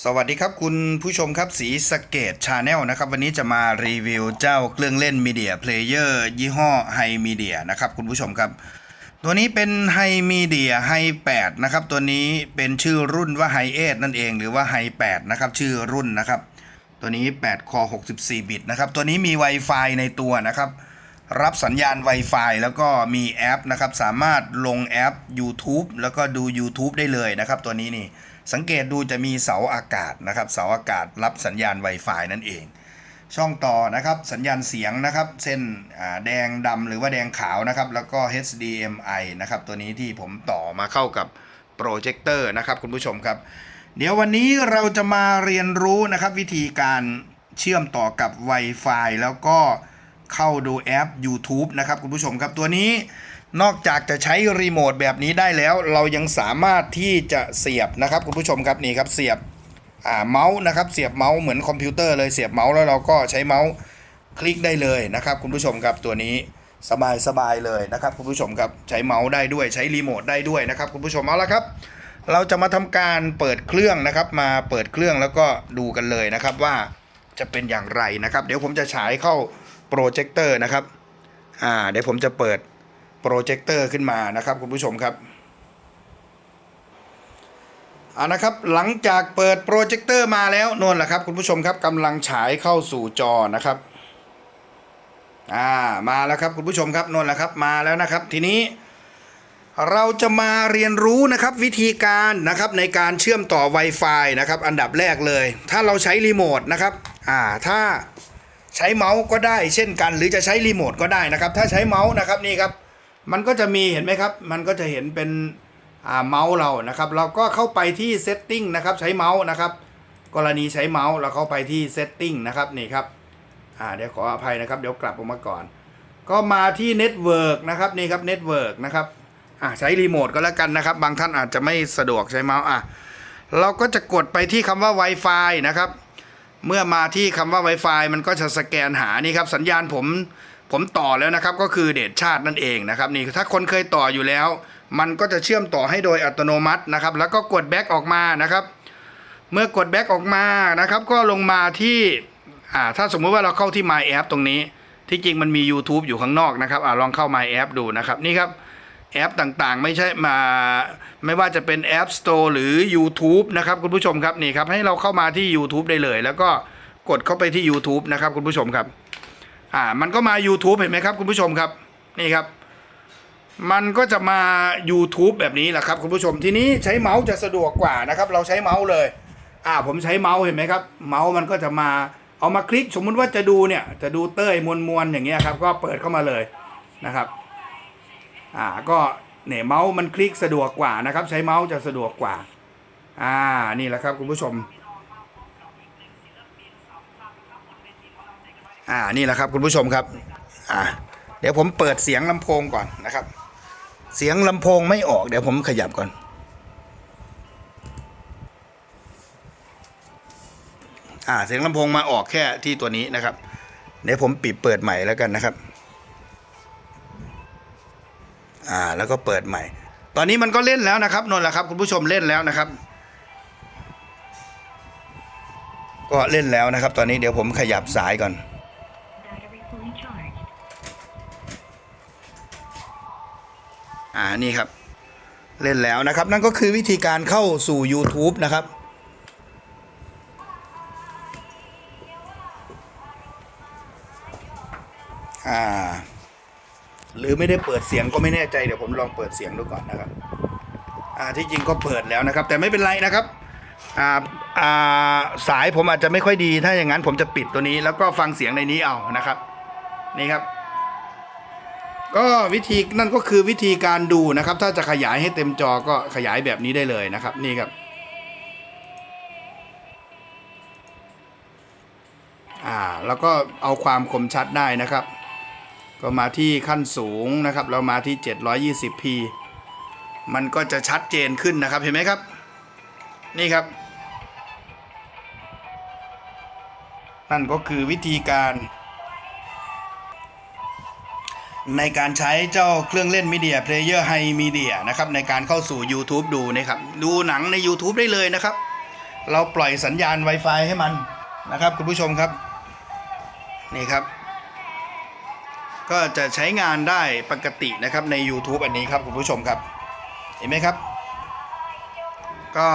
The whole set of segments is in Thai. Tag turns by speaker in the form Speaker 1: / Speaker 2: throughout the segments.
Speaker 1: สวัสดีครับคุณผู้ชมครับสีสเกตชาแนลนะครับ วันนี้จะมารีวิวเจ้าเครื่องเล่นมีเดียเพลเยอร์ยี่ห้อไฮมีเดียนะครับคุณผู้ชมครับ ตัวนี้เป็นไฮมีเดียไฮ8นะครับ ตัวนี้เป็นชื่อรุ่นว่าไฮเอนั่นเองหรือว่าไฮ8นะครับ ชื่อรุ่นนะครับ ตัวนี้ 8 คอ 64 บิตนะครับ ตัวนี้มี Wi-Fi ในตัวนะครับ รับสัญญาณ Wi-Fi แล้วก็มีแอปนะครับ สามารถลงแอป YouTube แล้วก็ดู YouTube ได้เลยนะครับ ตัวนี้นี่ สังเกตดูจะมีเสาอากาศนะครับ เสาอากาศรับสัญญาณ Wi-Fi นั่นเอง ช่องต่อนะครับสัญญาณเสียงนะครับ เส้นแดงดำหรือว่าแดงขาวนะครับ แล้วก็ HDMI นะครับ ตัวนี้ที่ผมต่อมาเข้ากับโปรเจคเตอร์นะครับคุณผู้ชมครับ เดี๋ยววันนี้เราจะมาเรียนรู้นะครับวิธีการเชื่อมต่อกับ Wi-Fi แล้วก็เข้าดูแอป YouTube นะครับคุณผู้ชมครับตัวนี้ นอกจากจะใช้รีโมทแบบนี้ได้แล้ว เรายังสามารถที่จะเสียบนะครับคุณผู้ชมครับนี่ครับเสียบเมาส์นะครับเสียบเมาส์เหมือนคอมพิวเตอร์เลยเสียบเมาส์แล้วเราก็ใช้เมาส์คลิกได้เลยนะครับ คุณผู้ชมครับตัวนี้สบายสบายเลยนะครับคุณผู้ชมครับใช้เมาส์ได้ด้วยใช้รีโมทได้ด้วยนะครับคุณผู้ชมเอาละครับ เราจะมาทำการเปิดเครื่องนะครับ มาเปิดเครื่องแล้วก็ดูกันเลยนะครับว่าจะเป็นอย่างไรนะครับ เดี๋ยวผมจะฉายเข้าโปรเจคเตอร์นะครับอ่าเดี๋ยวผมจะเปิด โปรเจคเตอร์ขึ้นมานะครับคุณผู้ชมครับอานะครับหลังจากเปิดโปรเจคเตอร์มาแล้วนวนแหละครับคุณผู้ชมครับกำลังฉายเข้าสู่จอนะครับอ่ามาแล้วครับคุณผู้ชมครับนวนแหละครับมาแล้วนะครับ ทีนี้เราจะมาเรียนรู้นะครับวิธีการนะครับในการเชื่อมต่อ Wi-Fi นะครับอันดับแรกเลย ถ้าเราใช้รีโมทนะครับอ่าถ้าใช้เมาส์ก็ได้เช่นกัน หรือจะใช้รีโมทก็ได้นะครับ ถ้าใช้เมาส์นะครับนี่ครับ มันก็จะมีเห็นไหมครับ มันก็จะเห็นเป็นเมาส์เรานะครับ เราก็เข้าไปที่ setting นะครับ ใช้เมาส์นะครับ กรณีใช้เมาส์เราเข้าไปที่ setting นะครับนี่ครับเดี๋ยวขออภัยนะครับ เดี๋ยวกลับออกมาก่อน ก็มาที่ network นะครับนี่ครับ network นะครับใช้รีโมทก็แล้วกันนะครับ บางท่านอาจจะไม่สะดวกใช้เมาส์อะเราก็จะกดไปที่คำว่า Wi-Fi นะครับ เมื่อมาที่คำว่า Wi-Fi มันก็จะสแกนหานี่ครับสัญญาณผม ผมต่อแล้วนะครับก็คือเดชชาตินั่นเองนะครับนี่ถ้าคนเคยต่ออยู่แล้ว มันก็จะเชื่อมต่อให้โดยอัตโนมัตินะครับ แล้วก็กดแบ็กออกมานะครับ เมื่อกดแบ็กออกมานะครับ ก็ลงมาที่อ่าถ้าสมมุติว่าเราเข้าที่ My App ตรงนี้ ที่จริงมันมี YouTube อยู่ข้างนอกนะครับอ่าลองเข้า My App ดูนะครับนี่ครับแอปต่างๆ ไม่ใช่มาไม่ว่าจะเป็น App Store หรือ YouTube นะครับคุณผู้ชมครับนี่ครับให้เราเข้ามาที่ YouTube ได้เลย แล้วก็กดเข้าไปที่ YouTube นะครับคุณผู้ชมครับ อ่ามันก็มา YouTube เห็นไหมครับ คุณผู้ชมครับนี่ครับ มันก็จะมา YouTube แบบนี้แหละครับ คุณผู้ชมทีนี้ใช้เมาส์จะสะดวกกว่านะครับ เราใช้เมาส์เลย อ่าผมใช้เมาส์เห็นไหมครับ เมาส์มันก็จะมาเอามาคลิกสมมุติว่าจะดูเนี่ยจะดูเต้ยมวลมวลๆอย่างเงี้ยครับ ก็เปิดเข้ามาเลยนะครับ อ่าก็เนี่ยเมาส์มันคลิกสะดวกกว่านะครับ ใช้เมาส์จะสะดวกกว่า อ่านี่แหละครับคุณผู้ชม อ่านี่แหละครับคุณผู้ชมครับ อ่าเดี๋ยวผมเปิดเสียงลำโพงก่อนนะครับ เสียงลำโพงไม่ออกเดี๋ยวผมขยับก่อน อ่าเสียงลำโพงมาออกแค่ที่ตัวนี้นะครับ เดี๋ยวผมปิดเปิดใหม่แล้วกันนะครับ อ่าแล้วก็เปิดใหม่ ตอนนี้มันก็เล่นแล้วนะครับนนท์ละครับ คุณผู้ชมเล่นแล้วนะครับก็เล่นแล้วนะครับ ตอนนี้เดี๋ยวผมขยับสายก่อน อ่านี่ครับ เล่นแล้วนะครับ นั่นก็คือวิธีการเข้าสู่ YouTube นะครับอ่า หรือไม่ได้เปิดเสียงก็ไม่แน่ใจเดี๋ยวผมลองเปิดเสียงดูก่อนนะครับ อ่าที่จริงก็เปิดแล้วนะครับ แต่ไม่เป็นไรนะครับอ่าอ่าสายผมอาจจะไม่ค่อยดีถ้าอย่างนั้นผมจะปิดตัวนี้ แล้วก็ฟังเสียงในนี้เอานะครับ นี่ครับ ก็วิธีนั่นก็คือวิธีการดูนะครับ ถ้าจะขยายให้เต็มจอก็ขยายแบบนี้ได้เลยนะครับ นี่ครับอ่าแล้วก็เอาความคมชัดได้นะครับ ก็มาที่ขั้นสูงนะครับ เรามาที่ 720p มันก็จะชัดเจนขึ้นนะครับเห็นไหมครับ นี่ครับ นั่นก็คือวิธีการ ในการใช้เจ้าเครื่องเล่นมีเดียเพลเยอร์ไฮมีเดียนะครับในการเข้าสู่ YouTube ดูนะครับดูหนังใน YouTube ได้เลยนะครับ เราปล่อยสัญญาณ Wi-Fi ให้มันนะครับ คุณผู้ชมครับนี่ครับ ก็จะใช้งานได้ปกตินะครับใน YouTube อันนี้ครับคุณผู้ชมครับ เห็นไหมครับ ก็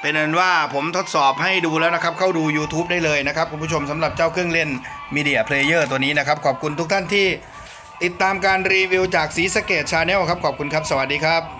Speaker 1: เป็นอันว่าผมทดสอบให้ดูแล้วนะครับ เข้าดู YouTube ได้เลยนะครับ คุณผู้ชมสำหรับเจ้าเครื่องเล่น Media Player ตัวนี้นะครับ ขอบคุณทุกท่านที่ ติดตามการรีวิวจากสีสเกตชาแนลครับ ขอบคุณครับ สวัสดีครับ